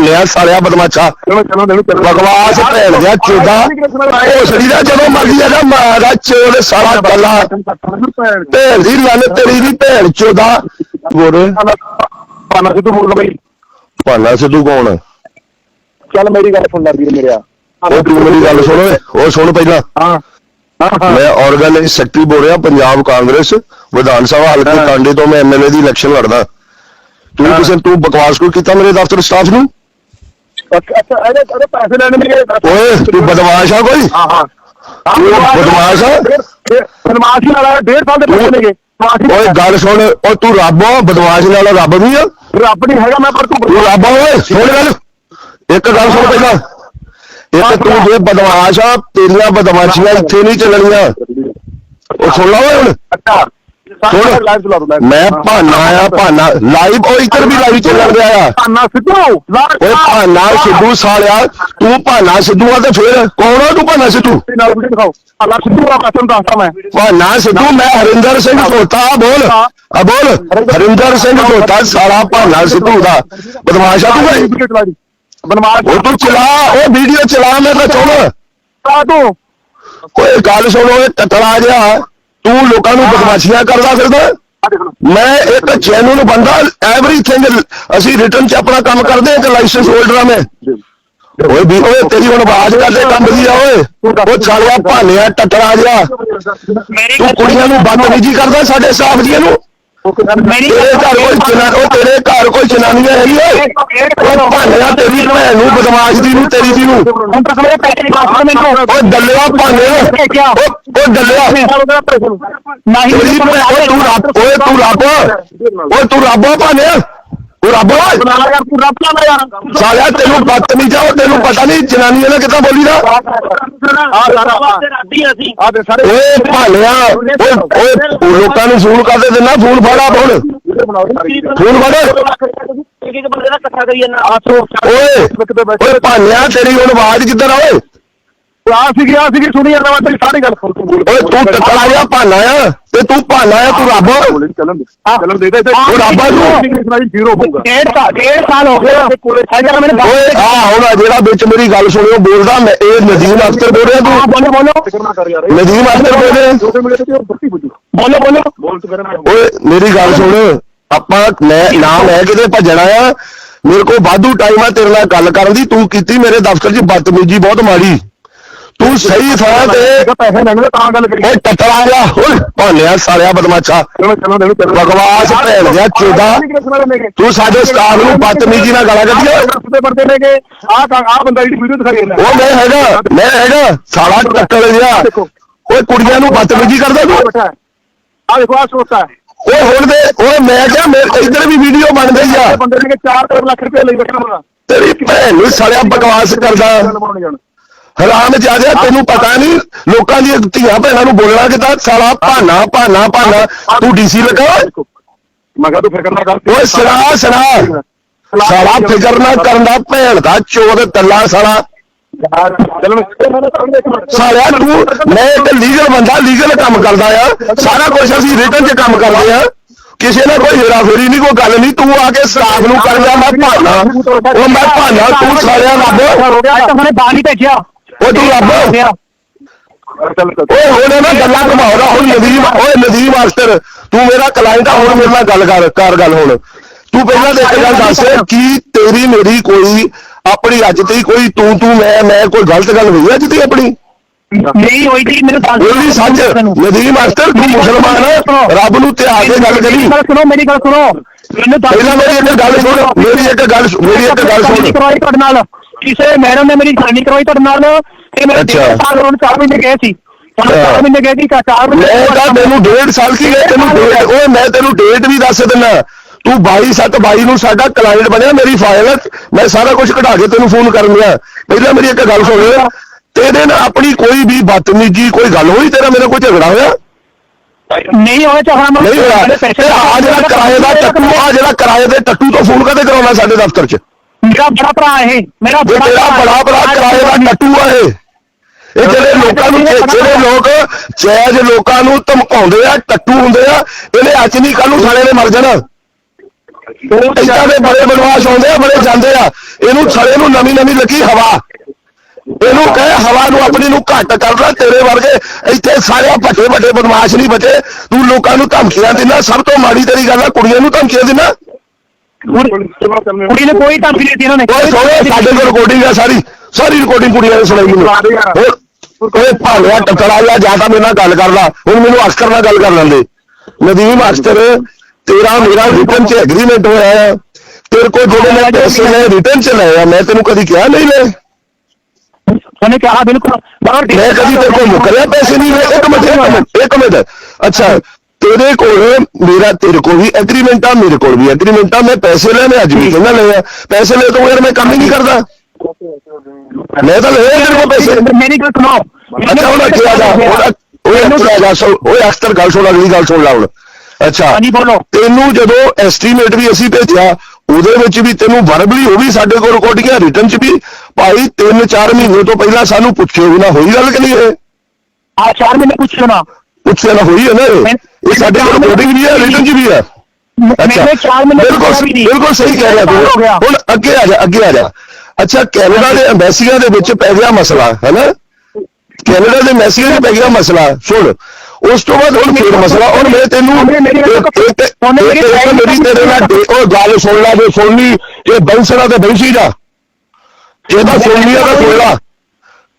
ਭਾਨਿਆ ਸਾਲਿਆ ਬਦਮਾਸ਼ਾ ਚਲੋ ਚਲੋ ਚਲੋ ਚਲੋ। ਬਕਵਾਸ ਭੈਣ ਦਿਆ ਚੋਦਾ ਹੋਸੜੀ ਦਾ ਜਦੋਂ ਮਰਜ਼ੀ ਆਦਾ ਮਾਰਾ ਚੋਦ ਸਾਲਾ ਗੱਲਾ। ਭੈਣ ਦੀ ਲੰਨ ਤੇਰੀ ਦੀ ਭੈਣ ਚੋਦਾ ਬੋਲ ਪਾਣਾ ਸਿੱਧੂ ਬੋਲ ਬਈ। ਭਾਨਾ ਸਿੱਧੂ ਕੌਣ? ਚੱਲ ਮੇਰੀ ਗੱਲ ਸੁਣ ਲੈ ਵੀਰ ਮੇਰਿਆ। ਉਹ ਤੂੰ ਮੇਰੀ ਗੱਲ ਸੁਣ ਓਏ ਉਹ ਸੁਣ ਪਹਿਲਾਂ। ਹਾਂ ਮੈਂ ਆਰਗੇਨਾਈਜ਼ ਸੈਕਟਰੀ ਬੋਲ ਰਿਹਾ ਪੰਜਾਬ ਕਾਂਗਰਸ ਵਿਧਾਨ ਸਭਾ ਹਲਕੇ। ਕਾਂਡੇ ਤੋਂ ਮੈਂ ਐਮਐਲਏ ਦੀ ਇਲੈਕਸ਼ਨ ਲੜਦਾ। ਤੂੰ। ਕਿਸੇ ਤੂੰ ਬਕਵਾਸ ਕੋਈ ਕੀਤਾ ਮੇਰੇ ਦਫ਼ਤਰ ਸਟਾਫ ਨੂੰ? ਅੱਛਾ ਅੱਛਾ ਇਹਦੇ ਇਹਦੇ ਪੈਸੇ ਲੈਣੇ ਮੇਰੇ ਓਏ ਤੂੰ ਬਦਮਾਸ਼ ਆ ਕੋਈ? ਹਾਂ ਹਾਂ। ਤੂੰ ਬਦਮਾਸ਼ ਆ? ਬਦਮਾਸ਼ ਹੀ ਵਾਲਾ ਡੇਢ ਸਾਲ ਦੇ ਪੈਸੇ ਨੇਗੇ ਓਏ ਗੱਲ ਸੁਣ। ਓ ਤੂੰ ਰੱਬ ਆ ਬਦਮਾਸ਼ ਨਾਲ ਰੱਬ ਨਹੀਂ ਆ। ਰੱਬ ਨਹੀਂ ਹੈਗਾ ਮੈਂ ਪਰ ਤੂੰ ਤੂੰ ਰੱਬ ਆ ਓਏ ਸੁਣ ਗੱਲ। ਇੱਕ ਗੱਲ ਸੁਣ ਪਹਿਲਾਂ। ਇੱਕ ਤੂੰ ਜੇ ਬਦਮਾਸ਼ ਆ ਤੇਰੀਆਂ ਬਦਮਾਸ਼ੀਆਂ ਇੱਥੇ ਨਹੀਂ ਚੱਲਣੀਆਂ। ਉਹ ਸੁਣ ਲਾ ਓਏ ਹੁਣ। ਅੱਛਾ। ਸੁਣ। ਲਾਈਵ ਚਲਾ ਦੋ ਮੈਂ ਭਾਨਾ ਆ ਭਾਨਾ ਲਾਈਵ ਉਹ ਇੱਧਰ ਵੀ ਲਾਈਵ ਚੱਲਣ ਰਿਹਾ ਆ ਭਾਨਾ ਸਿੱਧੂ ਓਏ ਭਾਨਾ ਸਿੱਧੂ ਸਾਲਿਆ ਤੂੰ ਭਾਨਾ ਸਿੱਧੂ ਆ ਤੇ ਫਿਰ ਕੌਣ ਆ ਤੂੰ ਭਾਨਾ ਸਿੱਧੂ ਨਾਲ ਵੀਡੀਓ ਦਿਖਾਓ ਭਾਨਾ ਸਿੱਧੂ ਆ ਮੈਂ ਤੁਹਾਨੂੰ ਦੱਸਦਾ ਮੈਂ ਭਾਨਾ ਸਿੱਧੂ ਮੈਂ ਹਰਿੰਦਰ ਸਿੰਘ ਧੋਤਾ ਆ ਬੋਲ ਆ ਬੋਲ ਹਰਿੰਦਰ ਸਿੰਘ ਧੋਤਾ ਸਾਲਾ ਭਾਨਾ ਸਿੱਧੂ ਦਾ ਬਦਮਾਸ਼ ਆ ਤੂੰ ਓਏ ਵੀਡੀਓ ਚਲਾ ਦੀ ਬਨਵਾਸ ਉਹ ਤੂੰ ਚਲਾ ਉਹ ਵੀਡੀਓ ਚਲਾ ਮੈਂ ਤਾਂ ਚਾਹੁੰਦਾ ਆ ਤੂੰ ਓਏ ਗੱਲ ਸੁਣ ਓਏ ਟਟਲਾ ਜਿਹਾ ਤੂੰ ਲੋਕਾਂ ਨੂੰ ਬਦਮਾਸ਼ੀਆਂ ਕਰਦਾ ਫਿਰਦਾ? ਮੈਂ ਇੱਕ ਜੈਨੂਨ ਬੰਦਾ ਐਵਰੀਥਿੰਗ ਅਸੀਂ ਰਿਟਰਨ ਚ ਆਪਣਾ ਕੰਮ ਕਰਦੇ ਹਾਂ ਕਿ ਲਾਇਸੈਂਸ ਹੋਲਡਰ ਆ ਮੈਂ। ਓਏ ਵੀ ਓਏ ਤੇਰੀ ਹੁਣ ਆਵਾਜ਼ ਕਰਦੇ ਕੰਮ ਦੀ ਆ ਓਏ। ਉਹ ਛਾਲਿਆ ਭਾਲਿਆ ਟਟਲਾ ਜਿਹਾ। ਤੂੰ ਕੁੜੀਆਂ ਨੂੰ ਬਦਤਮੀਜੀ ਕਰਦਾ ਸਾਡੇ ਸਟਾਫ ਜੀਆਂ ਨੂੰ? ਤੇਰੇ ਘਰ ਕੋਈ ਜਨਾ ਉਹ ਤੇਰੇ ਘਰ ਕੋਈ ਜਨਾਨੀਆਂ ਹੈਗੀ ਓਏ। ਉਹ ਤੇਰੀ ਭੈਣ ਨੂੰ ਬਦਮਾਸ਼ ਦੀ ਨੂੰ ਤੇਰੀ ਦੀ ਨੂੰ। ਹੁਣ ਤੱਕ ਮੇਰੇ ਪੈਸੇ ਨਹੀਂ ਪਾਸ ਮੈਨੂੰ। ਓਏ ਦੱਲਿਆ ਭਾਲਿਆ ਉਹ ਉਹ ਦੱਲਿਆ ਨਹੀਂ ਤੂੰ ਰੱਬ। ਓਏ ਤੂੰ ਰੱਬ। ਓਏ ਤੂੰ ਰੱਬ ਆ ਤੂੰ ਰੱਬ ਬਣਾ ਲਾ ਯਾਰ ਤੂੰ ਰੱਬ ਨਾ ਯਾਰ ਸਾਲਿਆ ਤੈਨੂੰ ਬਦਤਮੀਜ਼ ਆ ਉਹ ਤੈਨੂੰ ਪਤਾ ਨਹੀਂ ਜਨਾਨੀਆਂ ਨਾਲ ਕਿੱਦਾਂ ਬੋਲੀਦਾ ਆ ਸਾਰਾ ਆ ਦੇ ਸਾਰੇ ਓਏ ਭਾਲਿਆ ਓਏ ਓਏ ਲੋਕਾਂ ਨੂੰ ਫੋਨ ਕਰਦੇ ਦਿੰਦਾ ਫੋਨ ਫੜਾ ਹੁਣ। ਫੋਨ ਫੜ। ਇੱਕ ਬੰਦੇ ਦਾ ਇਕੱਠਾ ਕਰੀ ਜਾਂਦਾ। ਆਸੋ ਓਏ ਓਏ ਭਾਲਿਆ ਤੇਰੀ ਹੁਣ ਆਵਾਜ਼ ਕਿੱਧਰ ਆ ਓਏ? ਆ ਸੀ ਆ ਸੀ ਸੁਣੀ ਜਾਂਦਾ ਮੈਂ ਤੇਰੀ ਸਾਰੀ ਗੱਲ। ਸੁਣ ਤੂੰ ਬੋਲ ਓਏ ਤੂੰ ਟਕਲਾ ਭਾਨਾ ਆ। ਤੇ ਤੂੰ ਭਾਨਾ ਆ ਤੂੰ ਰੱਬ। ਚੱਲਣ ਦੇ ਚੱਲਣ ਦੇ ਦੇ ਉਹ ਰੱਬ ਆ ਤੂੰ। ਸੁਣਾਈ ਜ਼ੀਰੋ ਹੋਊਗਾ ਡੇਢ ਸਾਲ ਡੇਢ ਸਾਲ ਹੋ ਗਏ ਤੇ ਕੋਲੇ। ਸਾਡਾ ਮੈਨੂੰ ਓਏ ਆ ਹੁਣ ਆ ਜਿਹੜਾ ਵਿੱਚ ਮੇਰੀ ਗੱਲ ਸੁਣਿਓ ਬੋਲਦਾ ਮੈਂ ਇਹ ਨਦੀਮ ਅਖਤਰ ਬੋਲ ਰਿਹਾ ਤੂੰ। ਬੋਲੋ ਬੋਲੋ। ਫਿਕਰ ਨਾ ਕਰ ਯਾਰ ਨਦੀਮ ਅਖਤਰ ਬੋਲ ਰਿਹਾ। ਛੋਟੇ ਮਿਲੇ ਤੇ ਉਹ ਬੱਤੀ ਬੁੱਝੂ ਬੋਲੋ ਬੋਲੋ। ਬੋਲ ਤੂੰ ਕਰ ਓਏ ਮੇਰੀ ਗੱਲ ਸੁਣ। ਆਪਾਂ ਮੈਂ ਨਾ ਮੈਂ ਕਿਤੇ ਭੱਜਣਾ ਆ। ਮੇਰੇ ਕੋਲ ਵਾਧੂ ਟਾਈਮ ਆ ਤੇਰੇ ਨਾਲ ਗੱਲ ਕਰਨ ਦੀ। ਤੂੰ ਕੀਤੀ ਮੇਰੇ ਦਫ਼ਤਰ 'ਚ ਬਦਤਮੀਜੀ ਬਹੁਤ ਮਾੜੀ। ਤੂੰ ਸਹੀ ਥਾਂ ਤੇ ਪੈਸੇ ਲੈਣੇ ਤਾਂ ਗੱਲ ਕਰੀ ਓਏ ਟੱਟਲਾ ਜਾ ਓਏ ਭਾਲਿਆ ਸਾਲਿਆ ਬਦਮਾਸ਼ਾ ਚਲੋ ਚਲੋ ਚਲੋ ਚਲੋ ਬਕਵਾਸ ਭੈਣ ਦਿਆ ਚੋਦਾ ਤੂੰ ਸਾਡੇ ਸਟਾਫ ਨੂੰ ਬਦਤਮੀਜੀ ਨਾਲ ਗਾਲਾਂ ਕੱਢੀਆਂ ਰਸਤੇ ਪਰਦੇ ਲੈ ਕੇ ਆ ਆ ਬੰਦਾ ਜਿਹੜੀ ਵੀਡੀਓ ਦਿਖਾਈ ਜਾਂਦਾ ਉਹ ਮੈਂ ਹੈਗਾ ਮੈਂ ਹੈਗਾ ਸਾਲਾ ਟੱਟਲ ਜਿਹਾ ਓਏ ਕੁੜੀਆਂ ਨੂੰ ਬਦਤਮੀਜੀ ਕਰਦਾ ਤੂੰ ਆ ਦੇਖੋ ਆ ਸੋਚਦਾ ਓਏ ਹੁਣ ਦੇ ਓਏ ਮੈਂ ਕਿਹਾ ਮੇਰੇ ਇੱਧਰ ਵੀ ਵੀਡੀਓ ਬਣ ਗਈ ਆ ਬੰਦੇ ਨੇ 4 ਲੱਖ ਰੁਪਏ ਲਈ ਬੈਠਾ ਤੇਰੀ ਭੈਣ ਨੂੰ ਸਾਲਿਆ ਬਕਵਾਸ ਕਰਦਾ ਹਰਾਮ ਜ਼ਿਆਦਾ ਤੈਨੂੰ ਪਤਾ ਨਹੀਂ ਲੋਕਾਂ ਦੀਆਂ ਧੀਆਂ ਭੈਣਾਂ ਨੂੰ ਬੋਲਣਾ ਕਿਦਾਂ? ਸਾਲਾ ਭਾਨਾ ਭਾਨਾ ਭਾਨਾ ਤੂੰ ਡੀਸੀ ਲਗਾ। ਮੈਂ ਕਿਹਾ ਤੂੰ ਫਿਕਰ ਨਾ ਕਰ ਓਏ ਸਰਾ ਸਰਾ ਸਾਲਾ ਫਿਕਰ ਨਾ ਕਰਨ ਦਾ ਭੈਣ ਦਾ ਚੋਦ ਤੱਲਾ ਸਾਲਾ। ਸਾਲਿਆ ਤੂੰ ਮੈਂ ਇੱਕ ਲੀਗਲ ਬੰਦਾ ਲੀਗਲ ਕੰਮ ਕਰਦਾ ਆ। ਸਾਰਾ ਕੁਝ ਅਸੀਂ ਰਿਟਰਨ 'ਚ ਕੰਮ ਕਰਦੇ ਆ। ਕਿਸੇ ਨਾਲ ਕੋਈ ਹੇਰਾਫੇਰੀ ਨਹੀਂ ਕੋਈ ਗੱਲ ਨਹੀਂ। ਤੂੰ ਆ ਕੇ ਸਟਾਫ ਨੂੰ ਕਰ ਜਾ ਮੈਂ ਭਾਨਾ। ਉਹ ਮੈਂ ਭਾਨਾ ਤੂੰ ਸਾਲਿਆ ਰੱਬ। ਤਾਂ ਬਾਹਰ ਹੀ ਭੇਜਿਆ। ਉਹ ਤੂੰ ਰੱਬ। ਓਏ ਹੁਣ ਇਹਨਾਂ ਗੱਲਾਂ ਘਮਾਉਣਾ, ਹੁਣ ਨਦੀਮ ਓਏ, ਨਦੀਮ ਮਾਸਟਰ, ਤੂੰ ਮੇਰਾ ਕਲਾਇੰਟ ਆ, ਹੁਣ ਮੇਰੇ ਨਾਲ ਗੱਲ ਕਰ ਕਰ ਗੱਲ ਹੁਣ। ਤੂੰ ਪਹਿਲਾਂ ਤੇ ਇੱਕ ਗੱਲ ਦੱਸ, ਕੀ ਤੇਰੀ ਮੇਰੀ ਕੋਈ ਆਪਣੀ ਅੱਜ ਤੇ ਕੋਈ ਤੂੰ ਤੂੰ ਮੈਂ ਮੈਂ ਕੋਈ ਗਲਤ ਗੱਲ ਹੋਈ ਅੱਜ ਤੇ ਆਪਣੀ? ਨਹੀਂ ਹੋਈ ਜੀ ਮੈਨੂੰ ਦੱਸ ਵੀ ਸੱਚ। ਨਦੀਮ ਮਾਸਟਰ ਤੂੰ ਮੁਸਲਮਾਨ ਰੱਬ ਨੂੰ ਤੇ ਆ ਕੇ ਗੱਲ ਕਰੀ। ਗੱਲ ਸੁਣੋ ਮੇਰੀ ਗੱਲ ਸੁਣੋ। ਮੈਨੂੰ ਦੱਸ ਪਹਿਲਾਂ ਮੇਰੀ ਇੱਕ ਗੱਲ ਸੁਣ ਮੇਰੀ ਇੱਕ ਗੱਲ ਮੇਰੀ ਇੱਕ ਗੱਲ ਸੁਣ। ਕਰਵਾਈ ਤੁਹਾਡੇ ਨਾਲ ਕਿਸੇ ਮੈਡਮ ਨੇ ਮੇਰੀ ਜਾਇਨੀ ਕਰਵਾਈ ਤੁਹਾਡੇ ਨਾਲ ਤੇ ਮੇਰੇ ਅੱਛਾ। ਡੇਢ ਸਾਲ ਹੁਣ 4 ਮਹੀਨੇ ਗਏ ਸੀ। ਹੁਣ ਹਾਂ। 4 ਮਹੀਨੇ ਗਏ ਸੀ 4 ਮਹੀਨੇ ਮੈਂ ਤਾਂ ਤੈਨੂੰ ਡੇਢ ਸਾਲ ਕੀ ਹੈ ਤੈਨੂੰ ਡੇਢ ਓਏ ਮੈਂ ਤੈਨੂੰ ਡੇਟ ਵੀ ਦੱਸ ਦਿੰਦਾ ਤੂੰ 22 7 22 ਨੂੰ ਸਾਡਾ ਕਲਾਇੰਟ ਬਣਿਆ ਮੇਰੀ ਫਾਈਲ ਮੈਂ ਸਾਰਾ ਕੁਝ ਕਢਾ ਕੇ ਤੈਨੂੰ ਫੋਨ ਕਰਨ ਲਿਆ ਪਹਿਲਾਂ ਮੇਰੀ ਇੱਕ ਗੱਲ ਸੁਣ। ਤੇਰੇ ਨਾਲ ਆਪਣੀ ਕੋਈ ਵੀ ਬਦਤਮੀਜੀ ਕੋਈ ਗੱਲ ਹੋਈ ਤੇਰਾ ਮੇਰੇ ਕੋਈ ਝਗੜਾ ਹੋਇਆ? ਨਹੀਂ ਹੋਇਆ ਚਾਹਣਾ ਮੈਂ ਨਹੀਂ ਹੋਇਆ। ਆ ਜਿਹੜਾ ਕਿਰਾਏ ਦਾ ਟੱਟੂ ਆ ਜਿਹੜਾ ਕਿਰਾਏ ਦੇ ਟੱਟੂ ਤੋਂ ਫੋਨ ਕਦੇ ਕਰਾਉਣਾ ਸਾਡੇ ਦਫ਼ਤਰ 'ਚ? ਮੇਰਾ ਬੜਾ ਭਰਾ ਇਹ ਮੇਰਾ ਬੜਾ ਬੜਾ ਕਿਰਾਏ ਦਾ ਟੱਟੂ ਆ ਇਹ। ਇਹ ਜਿਹੜੇ ਲੋਕਾਂ ਨੂੰ ਜਿਹੜੇ ਲੋਕ ਜਾਇਜ਼ ਲੋਕਾਂ ਨੂੰ ਧਮਕਾਉਂਦੇ ਆ ਟੱਟੂ ਹੁੰਦੇ ਆ ਇਹਨੇ ਅੱਜ ਨਹੀਂ ਕੱਲ ਨੂੰ ਸਾਲੇ ਨੇ ਮਰ ਜਾਣਾ। ਦੇ ਬੜੇ ਬਦਮਾਸ਼ ਆਉਂਦੇ ਆ ਬੜੇ ਜਾਂਦੇ ਆ। ਇਹਨੂੰ ਛੜੇ ਨੂੰ ਨਵੀਂ ਨਵੀਂ ਲੱਗੀ ਹਵਾ। ਇਹਨੂੰ ਕਹੇ ਹਵਾ ਨੂੰ ਆਪਣੀ ਨੂੰ ਘੱਟ ਕਰ ਲੈ ਤੇਰੇ ਵਰਗੇ ਇੱਥੇ ਸਾਰੇ ਵੱਡੇ ਵੱਡੇ ਬਦਮਾਸ਼ ਨਹੀਂ ਬਚੇ। ਤੂੰ ਲੋਕਾਂ ਨੂੰ ਧਮਕੀਆਂ ਦਿੰਦਾ ਸਭ ਤੋਂ ਮਾੜੀ ਤੇਰੀ ਗੱਲ ਆ ਕੁੜੀਆਂ ਨੂੰ ਧਮਕੀਆਂ ਦਿੰਦਾ। ਕੁੜੀ ਨੇ ਕੋਈ ਧਮਕੀ ਨਹੀਂ ਦਿੱਤੀ ਇਹਨਾਂ ਨੇ। ਓਏ ਸੋਹਣੇ ਸਾਡੇ ਕੋਲ ਰਿਕਾਰਡਿੰਗ ਆ ਸਾਰੀ। ਸਾਰੀ ਰਿਕਾਰਡਿੰਗ ਕੁੜੀਆਂ ਨੇ ਸੁਣਾਈ ਮੈਨੂੰ। ਓਏ ਭਾਲਿਆ ਟਕਰਾ ਜਾ ਜਾਂ ਤਾਂ ਮੇਰੇ ਨਾਲ ਗੱਲ ਕਰ ਲਾ। ਹੁਣ ਮੈਨੂੰ ਅਸਕਰ ਨਾਲ ਗੱਲ ਕਰ ਲੈਂਦੇ। ਨਦੀਮ ਅਸਕਰ ਤੇਰਾ ਮੇਰਾ ਰਿਟਰਨ ਚ ਐਗਰੀਮੈਂਟ ਹੋਇਆ ਤੇਰੇ ਕੋਲ ਜਿਹੜੇ ਮੈਂ ਪੈਸੇ ਲਏ ਰਿਟਰਨ ਚ ਲਏ ਆ। ਮੈਂ ਤੈਨੂੰ ਕਦੀ ਕਿਹਾ ਨਹੀਂ ਲੈ ਉਹਨੇ ਕਿਹਾ ਬਿਲਕੁਲ ਬਾਹਰ ਮੈਂ ਕਦੀ ਤੇਰੇ ਕੋਲ ਮੁਕਰਿਆ ਪੈਸੇ ਨਹੀਂ ਲਏ ਇੱਕ ਮਿੰਟ ਇੱਕ ਮਿੰਟ ਇੱਕ ਮਿੰਟ ਅੱਛਾ ਤੇਰੇ ਕੋਲ ਮੇਰਾ ਤੇਰੇ ਕੋਲ ਵੀ ਐਗਰੀਮੈਂਟ ਆ ਮੇਰੇ ਕੋਲ ਵੀ ਐਗਰੀਮੈਂਟ ਆ ਮੈਂ ਪੈਸੇ ਲੈਣੇ ਅੱਜ ਵੀ ਕਹਿੰਦਾ ਲਏ ਆ ਪੈਸੇ ਲੈ ਤੋਂ ਯਾਰ ਮੈਂ ਕੰਮ ਹੀ ਨਹੀਂ ਕਰਦਾ ਮੈਂ ਤਾਂ ਆ ਤੇਰੇ ਕੋਲ ਪੈਸੇ ਮੇਰੀ ਗੱਲ ਸੁਣੋ ਅੱਛਾ ਹੁਣ ਅੱਗੇ ਆ ਜਾ ਓਏ ਅੱਗੇ ਆ ਜਾ ਸੋ ਓਏ ਅਖਤਰ ਗੱਲ ਸੁਣ ਅਗਲੀ ਗੱਲ ਸੁਣ ਲਾ ਹੁਣ ਅੱਛਾ ਹਾਂਜੀ ਬੋਲੋ ਤੈਨੂੰ ਜਦੋਂ ਐਸਟੀਮੇਟ ਵੀ ਅਸੀਂ ਭੇਜਿਆ ਉਹਦੇ ਵਿੱਚ ਵੀ ਤੈਨੂੰ ਵਰਬਲੀ ਉਹ ਵੀ ਸਾਡੇ ਕੋਲ ਰਿਕਾਰਡਿੰਗਾਂ ਰਿਟਰਨ ਚ ਵੀ ਭਾਈ 3-4 ਮਹੀਨੇ ਤੋਂ ਪਹਿਲਾਂ ਸਾਨੂੰ ਪੁੱਛਿਓ ਵੀ ਨਾ ਹੋਈ ਗੱਲ ਕਿ ਨਹੀਂ ਇਹ? ਆ ਚਾਰ ਮਹੀਨੇ ਪੁੱਛਿਓ ਨਾ। ਪੁੱਛਿਆ ਨਾ ਹੋਈ ਹੈ ਨਾ ਇਹ? ਸਾਡੇ ਕੋਲ ਰਿਕਾਰਡਿੰਗ ਵੀ ਹੈ ਰਿਟਰਨ ਚ ਵੀ ਹੈ। ਅੱਛਾ। ਬਿਲਕੁਲ। ਬਿਲਕੁਲ ਸਹੀ ਕਹਿ ਰਿਹਾ ਤੂੰ। ਹੁਣ ਅੱਗੇ ਆ ਜਾ ਅੱਗੇ ਆ ਜਾ। ਅੱਛਾ ਕੈਨੇਡਾ ਦੇ ਐਮਬੈਸੀਆਂ ਦੇ ਵਿੱਚ ਪੈ ਗਿਆ ਮਸਲਾ ਹੈ ਨਾ ਕੈਨੇਡਾ ਦੇ ਮੈਸੀਆਂ 'ਚ ਪੈ ਗਿਆ ਮਸਲਾ ਸੁਣ। ਉਸ ਤੋਂ ਬਾਅਦ ਹੁਣ ਫੇਰ ਮਸਲਾ। ਹੁਣ ਮੈਂ ਤੈਨੂੰ ਉਹਨੇ ਮੇਰੀ ਤੇਰੇ ਨਾਲ ਦੇ- ਉਹ ਗੱਲ ਸੁਣ ਲੈ ਜੋ ਸੁਣਨੀ ਇਹ ਬੈਂਸਣਾ ਤੇ ਬੈਂਸੀ ਜਾ। ਇਹ ਤਾਂ ਸੁਣਨੀ ਆ ਤਾਂ ਸੁਣ ਲਾ।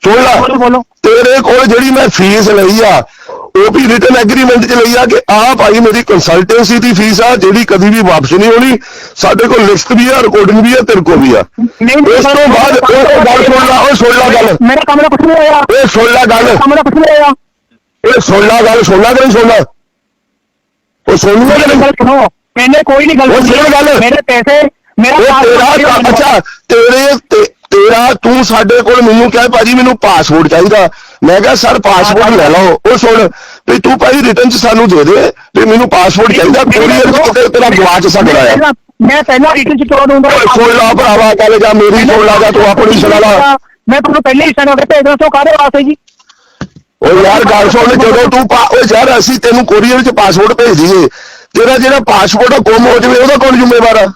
ਸੁਣ ਲਾ। ਤੇਰੇ ਕੋਲ ਜਿਹੜੀ ਮੈਂ ਫੀਸ ਲਈ ਆ ਉਹ ਵੀ ਰਿਟਨ ਐਗਰੀਮੈਂਟ 'ਚ ਲਈ ਆ ਕਿ ਆਹ ਭਾਈ ਮੇਰੀ ਕੰਸਲਟੈਂਸੀ ਦੀ ਫੀਸ ਆ ਜਿਹੜੀ ਕਦੀ ਵੀ ਵਾਪਸ ਨਹੀਂ ਹੋਣੀ। ਸਾਡੇ ਕੋਲ ਲਿਸਟ ਵੀ ਆ ਰਿਕਾਰਡਿੰਗ ਵੀ ਆ ਤੇਰੇ ਕੋਲ ਵੀ ਆ। ਉਸ ਤੋਂ ਬਾਅਦ ਉਹ ਗੱਲ ਸੁਣ ਲਾ ਉਹ ਸੁਣ ਲਾ ਗੱਲ। ਮੇਰਾ ਕੰਮ ਦਾ ਕੁਝ ਨਹੀਂ ਹੋਇਆ। ਇਹ ਸੁਣ ਲਾ ਗੱਲ। ਕੰਮ ਦਾ ਕੁਝ ਨਹੀਂ ਹੋਇਆ। ਇਹ ਸੁਣ ਲਾ ਗੱਲ ਸੁਣ ਲਾ ਕਿ ਨਹੀਂ ਸੁਣਨਾ ਉਹ ਸੁਣ ਲਾ ਕਿ ਨਹੀਂ? ਸੁਣੋ। ਮੈंने ਕੋਈ ਨਹੀਂ ਗੱਲ ਸੁਣੋ। ਗੱਲ। ਮੇਰੇ ਪੈਸੇ ਮੇਰਾ ਅੱਛਾ ਤੇਰੇ ਤੇ- ਤੇਰਾ ਤੂੰ ਸਾਡੇ ਕੋਲ ਮੈਨੂੰ ਕਹੇ ਭਾਜੀ ਮੈਨੂੰ ਪਾਸਪੋਰਟ ਚਾਹੀਦਾ। ਮੈਂ ਕਿਹਾ ਸਰ ਪਾਸਪੋਰਟ ਲੈ ਲਓ। ਉਹ ਸੁਣ ਵੀ ਤੂੰ ਭਾਈ ਰਿਟਰਨ ਚ ਸਾਨੂੰ ਦੇ ਦੇ ਵੀ ਮੈਨੂੰ ਪਾਸਪੋਰਟ ਚਾਹੀਦਾ ਕੋਰੀਅਰ ਚ ਕਿਤੇ ਤੇਰਾ ਗਵਾਚ ਸਕਦਾ ਆ। ਮੈਂ ਪਹਿਲਾਂ ਰਿਟਰਨ ਚ ਕਰਵਾ ਦੂੰਗਾ ਓਏ ਸੁਣ ਲਾ ਭਰਾਵਾ ਗੱਲ ਜਾਂ ਮੇਰੀ ਸੁਣ ਲਾ ਜਾਂ ਤੂੰ ਆਪਣੀ ਸੁਣਾ ਲਾ। ਮੈਂ ਤੁਹਾਨੂੰ ਪਹਿਲੇ ਹੀ ਸੈਂਡ ਕਰਕੇ ਭੇਜਦਾ ਸੋ ਕਾਹਦੇ ਵਾਸਤੇ ਜੀ? ਓ ਯਾਰ ਗੱਲ ਸੁਣ ਜਦੋਂ ਤੂੰ ਪਾ- ਓ ਯਾਰ ਅਸੀਂ ਤੈਨੂੰ ਕੋਰੀਅਰ ਚ ਪਾਸਪੋਰਟ ਭੇਜ ਦਈਏ। ਤੇਰਾ ਜਿਹੜਾ ਪਾਸਪੋਰਟ ਗੁੰਮ ਹੋ ਜਾਵੇ ਉਹਦਾ ਕੌਣ ਜ਼ਿੰਮੇਵਾਰ ਆ?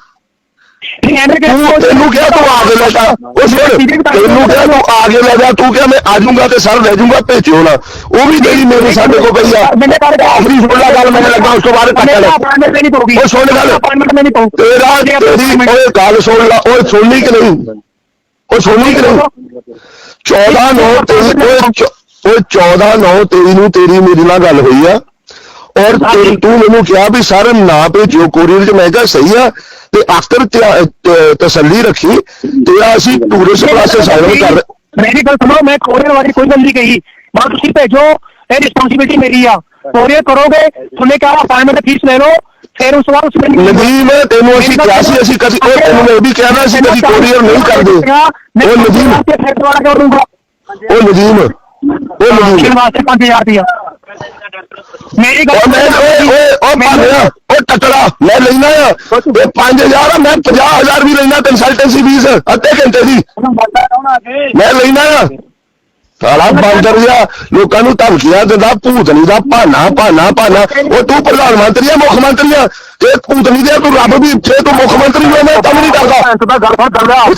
ਤੂੰ ਤੈਨੂੰ ਕਿਹਾ ਤੂੰ ਆ ਕੇ ਲੈ ਜਾ। ਉਹ ਸੁਣ ਤੈਨੂੰ ਕਿਹਾ ਤੂੰ ਆ ਕੇ ਲੈ ਜਾ। ਤੂੰ ਕਿਹਾ ਮੈਂ ਆ ਜਾਊਂਗਾ ਤੇ ਸਰ ਲੈ ਜਾਊਂਗਾ ਭੇਜਿਓ ਨਾ। ਉਹ ਵੀ ਤੇਰੀ ਮੇਰੀ ਸਾਡੇ ਕੋਲ ਪਈ ਆ। ਆਖਰੀ ਸੁਣ ਲੈ ਗੱਲ ਮੈਨੂੰ ਲੱਗਾ ਉਸ ਤੋਂ ਬਾਅਦ ਕੱਟ ਲੈ। ਉਹ ਸੁਣ ਗੱਲ। ਤੇਰਾ ਤੇਰੀ ਓਏ ਗੱਲ ਸੁਣ ਲੈ। ਓਏ ਸੁਣਨੀ ਕਿ ਨਹੀਂ? ਉਹ ਸੁਣਨੀ ਕਿ ਨਹੀਂ? 14 9 ਤੇਰੀ ਓਏ 14 9 ਤੇਰੀ ਨੂੰ ਤੇਰੀ ਮੇਰੇ ਨਾਲ ਗੱਲ ਹੋਈ ਆ। ਔਰ ਤੇ- ਤੂੰ ਮੈਨੂੰ ਕਿਹਾ ਵੀ ਸਰ ਨਾ ਭੇਜਿਓ ਕੋਰੀਅਰ ਚ। ਮੈਂ ਕਿਹਾ ਸਹੀ ਆ। ਤੇ ਆਖਰ ਤਸੱਲੀ ਰੱਖੀ। ਤੇਰਾ ਅਸੀਂ ਟੂਰਿਸਟ ਕਲਾਸ ਸਾਈਨ ਕਰ ਮੇਰੀ ਗੱਲ ਸੁਣੋ ਮੈਂ ਕੋਰੀਅਰ ਵਾਲੀ ਕੋਈ ਗੱਲ ਨਹੀਂ ਕਹੀ। ਬਸ ਤੁਸੀਂ ਭੇਜੋ ਇਹ ਰਿਸਪੌਂਸਿਬਿਲਟੀ ਮੇਰੀ ਆ। ਕੋਰੀਅਰ ਕਰੋਗੇ ਤੁਹਾਨੂੰ ਕਿਹਾ ਅਪਾਇੰਟਮੈਂਟ ਫੀਸ ਲੈ ਲਓ ਫਿਰ ਉਸ ਬਾਅਦ ਉਸ ਨਦੀਮ ਤੈਨੂੰ ਅਸੀਂ ਕਿਹਾ ਸੀ ਅਸੀਂ ਕਦੀ ਉਹ ਤੈਨੂੰ ਇਹ ਵੀ ਕਹਿਣਾ ਸੀ ਕਦੀ ਕੋਰੀਅਰ ਨਹੀਂ ਕਰਦੇ। ਉਹ ਨਦੀਮ ਫਿਰ ਦੁਬਾਰਾ ਕਰ ਦੂੰਗਾ ਉਹ ਨਦੀਮ। ਉਹ ਨਦੀਮ। ਵਾਸਤੇ 5000 ਰੁਪਇਆ ਮੇਰੀ ਗੱਲ ਉਹ ਮੈਂ ਓਏ ਓਏ ਉਹ ਪਾਲਿਆ ਉਹ ਟਕੜਾ ਮੈਂ ਲੈਣਾ ਆ। ਇਹ 5000 ਆ ਮੈਂ 50000 ਵੀ ਲੈਣਾ ਕੰਸਲਟੈਂਸੀ ਫੀਸ ਅੱਧੇ ਘੰਟੇ ਦੀ। ਮੈਂ ਲੈਣਾ ਆ। ਸਾਲਾ ਬਾਂਦਰ ਜਿਹਾ ਲੋਕਾਂ ਨੂੰ ਧਮਕੀਆਂ ਦਿੰਦਾ ਭੂਤਨੀ ਦਾ ਭਾਨਾ ਭਾਨਾ ਭਾਨਾ। ਉਹ ਤੂੰ ਪ੍ਰਧਾਨ ਮੰਤਰੀ ਆ ਮੁੱਖ ਮੰਤਰੀ ਆ। ਤੇ ਭੂਤਨੀ ਦੇ ਤੂੰ ਰੱਬ ਵੀ ਜੇ ਤੂੰ ਮੁੱਖ ਮੰਤਰੀ ਹੋਵੇਂ ਮੈਂ ਤਾਂ ਨਹੀਂ ਕਰਦਾ। ਦਾ। ਉਹ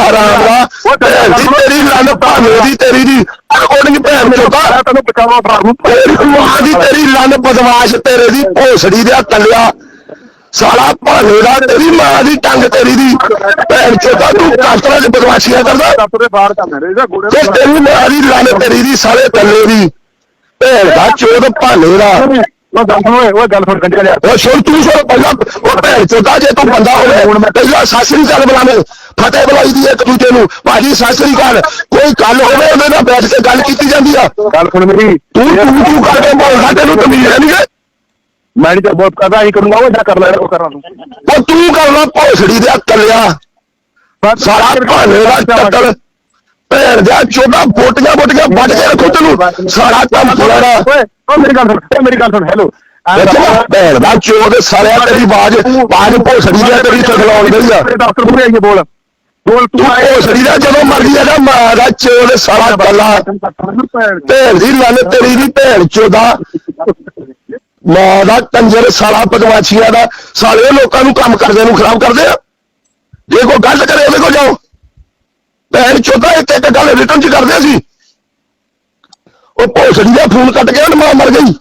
ਹਰਾਮ ਤੇਰੀ ਲੰਨ ਭਾਵੇਂ ਦੀ ਤੇਰੀ ਦੀ। ਰਿਕਾਰਡਿੰਗ ਭੈਣ ਚੋਦਾ ਮੈਂ ਤੈਨੂੰ ਬਚਾਵਾਂ ਭਰਾ ਨੂੰ। ਤੇਰੀ ਮਾਂ ਦੀ ਤੇਰੀ ਲੰਨ ਬਦਮਾਸ਼ ਤੇਰੇ ਦੀ ਭੋਸੜੀ ਦੇ ਕੱਲਿਆ ਸਾਲਾ ਭਾਲੇ ਦਾ ਤੇਰੀ ਮਾਂ ਦੀ ਟੰਗ ਤੇਰੀ ਦੀ। ਭੈਣ ਚੋਦਾ ਤੂੰ ਕਾਸਟਰਾਂ 'ਚ ਬਦਮਾਸ਼ੀਆਂ ਕਰਦਾ। ਦਸ ਦੇ ਬਾਹਰ ਇਹਦਾ ਗੋੜੇ ਤੇ ਤੇਰੀ ਮਾਂ ਦੀ ਲੰਨ ਤੇਰੀ ਦੀ ਸਾਲੇ ਕੱਲੇ ਦੀ। ਭੈਣ ਦਾ ਚੋਦ ਭਾਲੇ ਦਾ। ਉਹ ਗੱਲ ਸੁਣ ਓਏ ਉਹ ਗੱਲ ਸੁਣ ਕੰਜਾ ਲਿਆ ਉਹ ਸੁਣ ਤੂੰ ਸੁਣ ਪਹਿਲਾਂ ਉਹ ਭੈਣ ਚੋਦਾ ਜੇ ਤੂੰ ਬੰਦਾ ਹੋਵੇ ਹੁਣ ਮੈਂ ਪਹਿਲਾਂ ਸਾਸਰੀ ਕਾਲ ਬੁਲਾਵੇਂ। ਫਤਿਹ ਬੁਲਾਈ ਦੀ ਇੱਕ ਦੂਜੇ ਨੂੰ। ਭਾਜੀ ਸਾਸਰੀ ਕਾਲ ਕੋਈ ਗੱਲ ਹੋਵੇ ਉਹਦੇ ਨਾਲ ਬੈਠ ਕੇ ਗੱਲ ਕੀਤੀ ਜਾਂਦੀ ਆ। ਗੱਲ ਸੁਣ ਮੇਰੀ। ਤੂੰ ਤੂੰ ਤੂੰ ਕਰਕੇ ਬੋਲਦਾ ਤੈਨੂੰ ਤਮੀਜ਼ ਹੈ ਨਹੀਂ ਮੈਂ ਨਹੀਂ ਤਾਂ ਬਹੁਤ ਕਰਦਾ ਹੀ ਕਰੂੰਗਾ ਉਹ ਜਾ ਕਰ ਲੈ ਉਹ ਕਰਾਂ ਤੂੰ। ਉਹ ਤੂੰ ਕਰਨਾ ਭੋਸੜੀ ਦੇ ਕੱਲਿਆ ਸਾਰਾ ਭਾਣੇ ਦਾ ਟੱਕਰ ਭੈਣ ਦਾ ਚੋਦਾ ਬੋਟੀਆਂ ਬੋਟੀਆਂ ਵੱਢ ਕੇ ਰੱਖੋ ਤੈਨੂੰ। ਸਾਰਾ ਕੰਮ ਫੁਲਾਣਾ ਓਏ ਉਹ ਮੇਰੀ ਗੱਲ ਸੁਣ ਮੇਰੀ ਗੱਲ ਸੁਣ ਹੈਲੋ। ਭੈਣ ਦਾ ਚੋਦ ਸਾਰਿਆ ਤੇਰੀ ਬਾਜ ਬਾਜ ਭੋਸੜੀ ਦੇ ਤੇਰੀ ਤਖਲਾਉਣ ਗਈ ਆ। ਡਾਕਟਰ ਪੂਰੇ ਆਈਏ ਬੋਲ। ਬੋਲ ਤੂੰ ਭੋਸੜੀ ਦਾ ਜਦੋਂ ਮਰਦੀ ਆ ਨਾ ਮਾਂ ਦਾ ਚੋਦ ਸਾਰਾ ਕੱਲਾ ਭੈਣ। ਦੀ ਲੰਨ ਤੇਰੀ ਦੀ ਭੈਣ ਚੋਦਾ। ਮਾਂ ਦਾ ਕੰਜਰ ਸਾਲਾ ਬਦਮਾਸ਼ੀਆਂ ਦਾ ਸਾਲੇ ਲੋਕਾਂ ਨੂੰ ਕੰਮ ਕਰਦੇ ਨੂੰ ਖਰਾਬ ਕਰਦੇ ਆ। ਜੇ ਕੋਈ ਗਲਤ ਕਰੇ ਉਹਦੇ ਕੋਲ ਜਾਓ। ਭੈਣ ਚੋਦਾ ਇੱਕ ਇੱਕ ਗੱਲ ਰਿਟਰਨ ਚ ਕਰਦੇ ਸੀ। ਉਹ ਭੋਸੜੀ ਦਾ ਫੋਨ ਕੱਟ ਗਿਆ ਤੇ ਮਾਂ ਮਰ ਗਈ।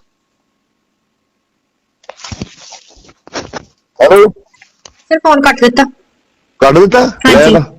ਹੈਲੋ। ਫਿਰ ਫੋਨ ਕੱਟ ਦਿੱਤਾ। ਕੱਢ ਦਿੱਤਾ? ਹਾਂਜੀ।